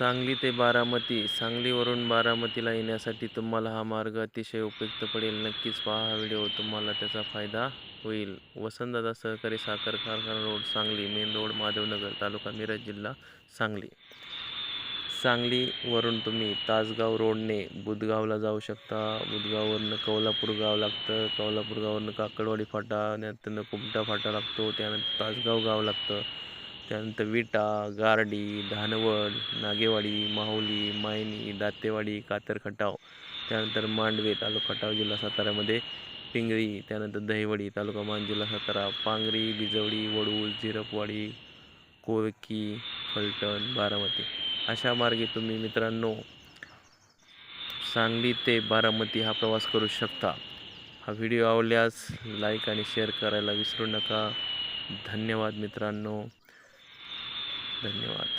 सांगली ते बारामती सांगलीवरून बारामतीला येण्यासाठी तुम्हाला हा मार्ग अतिशय उपयुक्त पडेल. नक्कीच पहा हा व्हिडिओ तुम्हाला त्याचा फायदा होईल. वसंतदादा सहकारी साखर कारखाना road Sangli main road Madhavnagar तालुका मिरज जिल्हा सांगली. सांगलीवरून तुम्ही तासगाव रोडने बुधगावला जाऊ शकता. बुधगाववरनं कौलापूर गाव लागतं. कौलापूर गावावरनं काकडवाडी फाटा त्यानंतर कुमटा फाटा लागतो. त्यानंतर तासगाव गाव लागतं. त्यानंतर विटा गारडी धानवड नागेवाडी माहुली मायनी दातेवाडी कातर खटाव त्यानंतर मांडवे तालुका खटाव जिल्हा साताऱ्यामध्ये पिंगळी त्यानंतर दहिवडी तालुका मान जिल्हा सातारा पांगरी बिजवडी वडूळ झिरपवाडी कोळकी फलटण बारामती. अशा मार्गे तुम्ही मित्रांनो सांगली ते बारामती हा प्रवास करू शकता. हा व्हिडिओ आवडल्यास लाईक आणि शेअर करायला विसरू नका. धन्यवाद मित्रांनो. धन्यवाद.